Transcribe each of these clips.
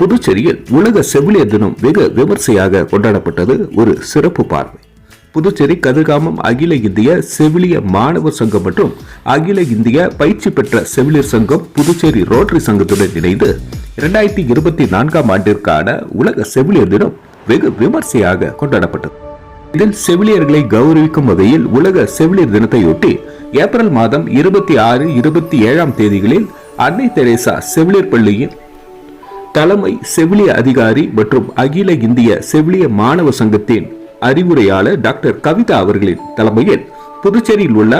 புதுச்சேரியில் உலக செவிலியர் தினம் வெகு விமர்சையாக கொண்டாடப்பட்டது ஒரு சிறப்பு பார்வை. புதுச்சேரி கதிர்காமம் அகில இந்திய செவிலிய மாணவர் சங்கம் மற்றும் அகில இந்திய பயிற்சி பெற்ற செவிலியர் சங்கம் புதுச்சேரி ரோட்டரி சங்கத்துடன் இணைந்து இரண்டாயிரத்தி இருபத்தி நான்காம் ஆண்டிற்கான உலக செவிலியர் தினம் வெகு விமர்சையாக கொண்டாடப்பட்டது. இதில் செவிலியர்களை கௌரவிக்கும் வகையில் உலக செவிலியர் தினத்தையொட்டி ஏப்ரல் மாதம் இருபத்தி ஆறு இருபத்தி ஏழாம் தேதிகளில் அன்னை தெரேசா செவிலியர் பள்ளியின் தலைமை செவிலிய அதிகாரி மற்றும் அகில இந்திய செவிலிய மாணவ சங்கத்தின் அறிவுரையாளர் டாக்டர் கவிதா அவர்களின் தலைமையில் புதுச்சேரியில் உள்ள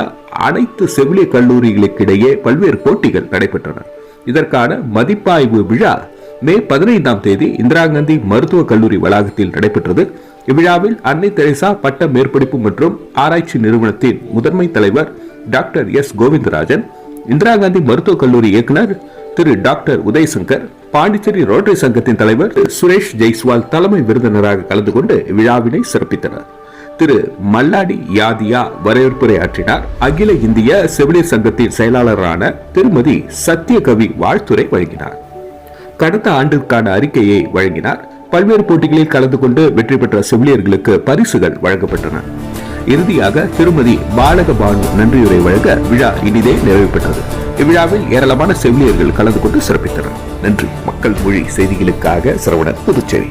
அனைத்து செவிலிய கல்லூரிகளுக்கிடையே பல்வேறு போட்டிகள் நடைபெற்றன. இதற்கான மதிப்பாய்வு விழா மே பதினைந்தாம் தேதி இந்திரா காந்தி மருத்துவக் கல்லூரி வளாகத்தில் நடைபெற்றது. இவ்விழாவில் அன்னை தெரேசா பட்ட மேற்படிப்பு மற்றும் ஆராய்ச்சி நிறுவனத்தின் முதன்மை தலைவர் டாக்டர் எஸ் கோவிந்தராஜன் இந்திரா காந்தி மருத்துவக் கல்லூரி இயக்குனர் திரு டாக்டர் உதயசங்கர் பாண்டிச்சேரி ரோட்டரி சங்கத்தின் தலைவர் சுரேஷ் ஜெய்ஸ்வால் தலைமை விருந்தினராக கலந்து கொண்டு விழாவினை சிறப்பித்தனர். திரு மல்லாடி யாதியா வரவேற்புரை ஆற்றினார் அகில இந்திய செவிலியர் சங்கத்தின் செயலாளரான திருமதி சத்தியகவி வாழ்த்துரை வழங்கினார். கடந்த ஆண்டிற்கான அறிக்கையை வழங்கினார். பல்வேறு போட்டிகளில் கலந்து கொண்டு வெற்றி பெற்ற செவிலியர்களுக்கு பரிசுகள் வழங்கப்பட்டன. இறுதியாக திருமதி பாலகபானு நன்றியுரை வழங்க விழா இனிதே நிறைவு பெற்றது. இவ்விழாவில் ஏராளமான செவிலியர்கள் கலந்து கொண்டு சிறப்பித்தனர். நன்றி. மக்கள் மொழி செய்திகளுக்காக சரவணன் புதுச்சேரி.